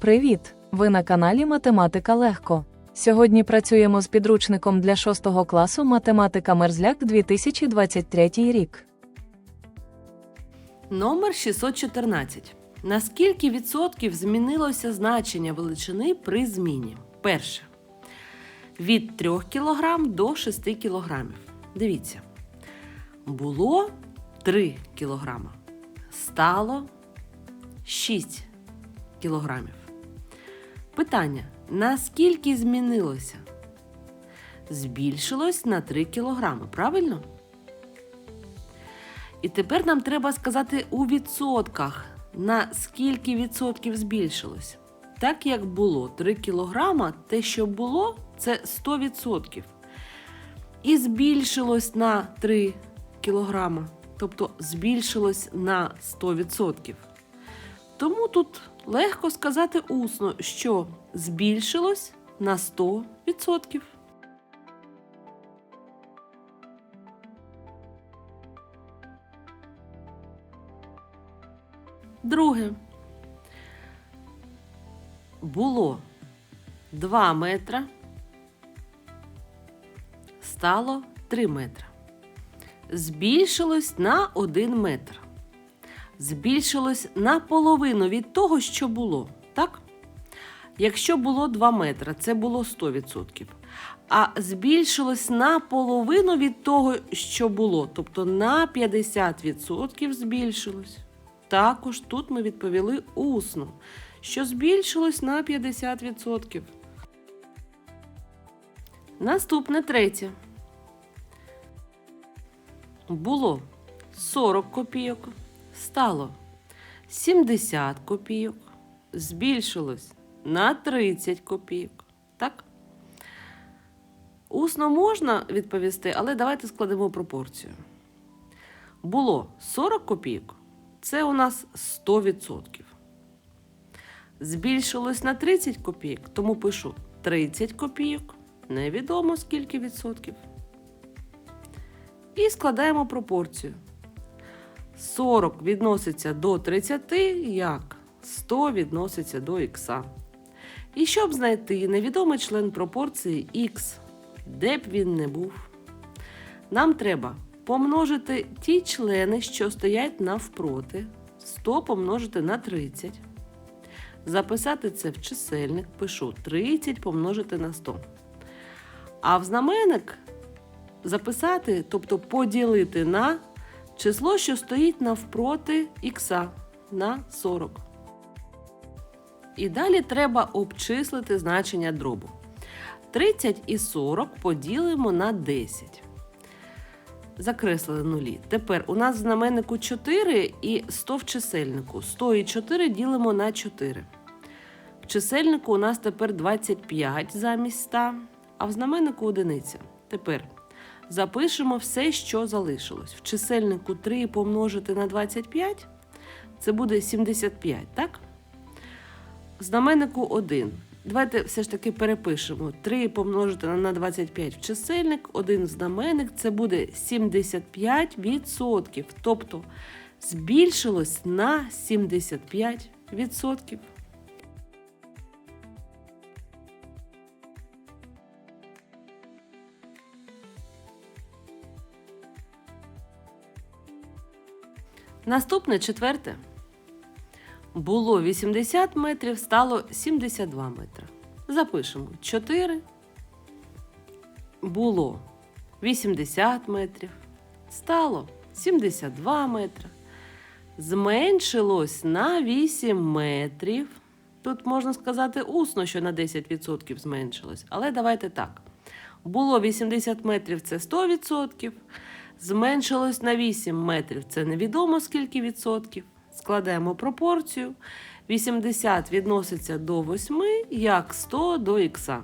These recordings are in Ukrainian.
Привіт! Ви на каналі Математика Легко. Сьогодні працюємо з підручником для 6 класу Математика Мерзляк 2023 рік. Номер 614. На скільки відсотків змінилося значення величини при зміні? Перше. Від 3 кг до 6 кг. Дивіться. Було 3 кг. Стало 6 кг. Питання: наскільки змінилося? Збільшилось на 3 кг, правильно? І тепер нам треба сказати у відсотках, на скільки відсотків збільшилось. Так як було 3 кілограма, те, що було, це 100%. І збільшилось на 3 кілограма, тобто збільшилось на 100%. Тому тут легко сказати усно, що збільшилось на 100%. Друге. Було 2 метра. Стало 3 метра. Збільшилось на 1 метр. Збільшилось на половину від того, що було. Так? Якщо було 2 метра, це було 100%. А збільшилось на половину від того, що було. Тобто на 50% збільшилось. Також тут ми відповіли усно, що збільшилось на 50%. Наступне третє. Було 40 копійок, стало 70 копійок, збільшилось на 30 копійок. Так? Усно можна відповісти, але давайте складемо пропорцію. Було 40 копійок. Це у нас 100%. Збільшилось на 30 копійок, тому пишу 30 копійок. Невідомо скільки відсотків. І складаємо пропорцію. 40 відноситься до 30, як 100 відноситься до х. І щоб знайти невідомий член пропорції х, де б він не був, нам треба помножити ті члени, що стоять навпроти, 100 помножити на 30. Записати це в чисельник, пишу 30 помножити на 100. А в знаменник записати, тобто поділити на число, що стоїть навпроти х на 40. І далі треба обчислити значення дробу. 30 і 40 поділимо на 10 закреслили нулі. Тепер у нас в знаменнику 4 і 100 в чисельнику. 100 і 4 ділимо на 4. В чисельнику у нас тепер 25 замість 100, а в знаменнику одиниця. Тепер запишемо все, що залишилось. В чисельнику 3 помножити на 25 це буде 75, так? Знаменнику 1. Давайте все ж таки перепишемо. 3 помножити на 25 в чисельник, 1 в знаменник, це буде 75%. Тобто збільшилось на 75%. Наступне четверте. Було 80 метрів, стало 72 метри. Запишемо 4. Було 80 метрів. Стало 72 метри. Зменшилось на 8 метрів. Тут можна сказати усно, що на 10% зменшилось. Але давайте так. Було 80 метрів це 100%. Зменшилось на 8 метрів це невідомо скільки відсотків. Складаємо пропорцію. 80 відноситься до 8, як 100 до х.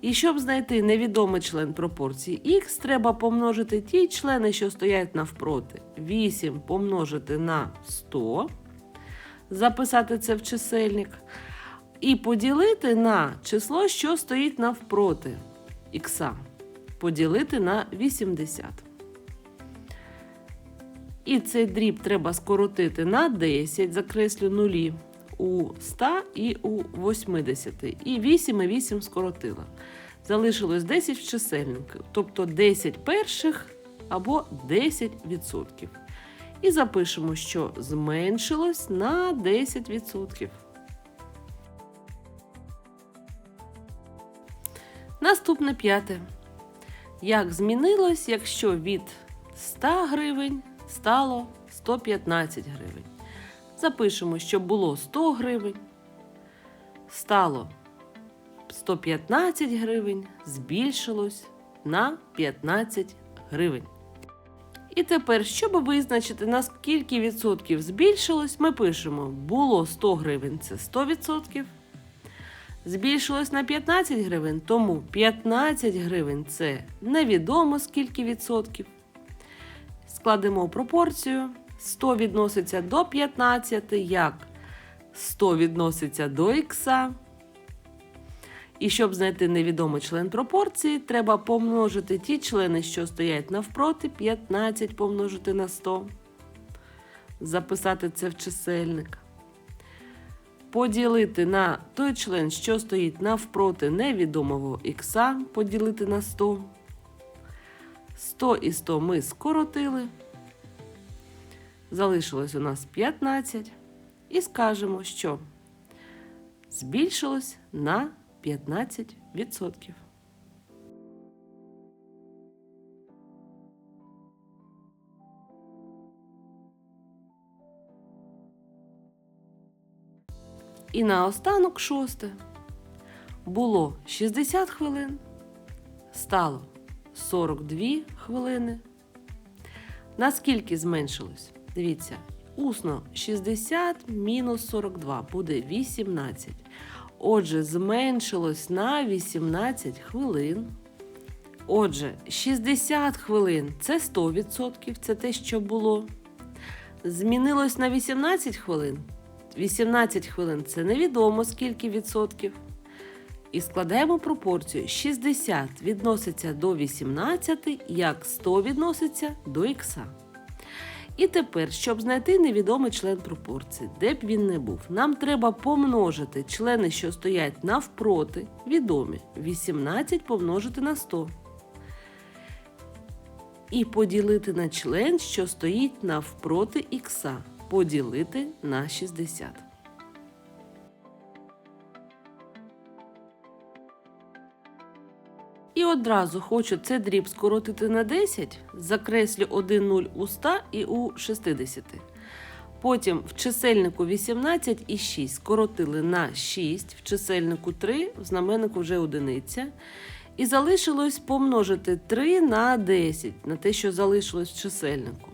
І щоб знайти невідомий член пропорції х, треба помножити ті члени, що стоять навпроти. 8 помножити на 100, записати це в чисельник. І поділити на число, що стоїть навпроти х. Поділити на 80. І цей дріб треба скоротити на 10, закреслю нулі. у 100 і у 80. І 8 і 8 скоротила. Залишилось 10 в чисельнику, тобто 10 перших або 10%. І запишемо, що зменшилось на 10%. Наступне п'яте. Як змінилось, якщо від 100 гривень стало 115 гривень? Запишемо, що було 100 гривень, стало 115 гривень, збільшилось на 15 гривень. І тепер, щоб визначити, на скільки відсотків збільшилось, ми пишемо: було 100 гривень це 100%. Збільшилось на 15 гривень, тому 15 гривень це невідомо скільки відсотків. Складемо пропорцію. 100 відноситься до 15, як 100 відноситься до х. І щоб знайти невідомий член пропорції, треба помножити ті члени, що стоять навпроти, 15 помножити на 100. Записати це в чисельник. Поділити на той член, що стоїть навпроти невідомого х, поділити на 100. 100 і 100 ми скоротили. Залишилось у нас 15. І скажемо, що збільшилось на 15%. І наостанок шосте. Було 60 хвилин, стало 42 хвилини. Наскільки зменшилось? Дивіться, усно 60 мінус 42 буде 18. Отже, зменшилось на 18 хвилин. Отже, 60 хвилин це 100%, це те, що було. Змінилось на 18 хвилин. 18 хвилин це невідомо скільки відсотків. І складаємо пропорцію 60 відноситься до 18, як 100 відноситься до х. І тепер, щоб знайти невідомий член пропорції, де б він не був, нам треба помножити члени, що стоять навпроти, відомі. 18 помножити на 100. І поділити на член, що стоїть навпроти х. Поділити на 60. І одразу хочу це дріб скоротити на 10, закреслю 1 0 у 100 і у 60. Потім в чисельнику 18 і 6 скоротили на 6, в чисельнику 3, в знаменнику вже одиниця. І залишилось помножити 3 на 10, на те, що залишилось в чисельнику.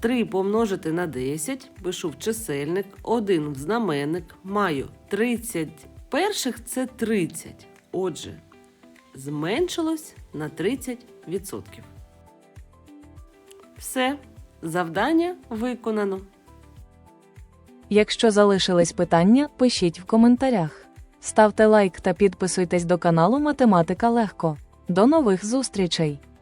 3 помножити на 10, пишу в чисельник, 1 в знаменник, маю 30 перших це 30. Отже, зменшилось на 30%. Все, завдання виконано. Якщо залишились питання, пишіть в коментарях. Ставте лайк та підписуйтесь до каналу Математика Легко. До нових зустрічей!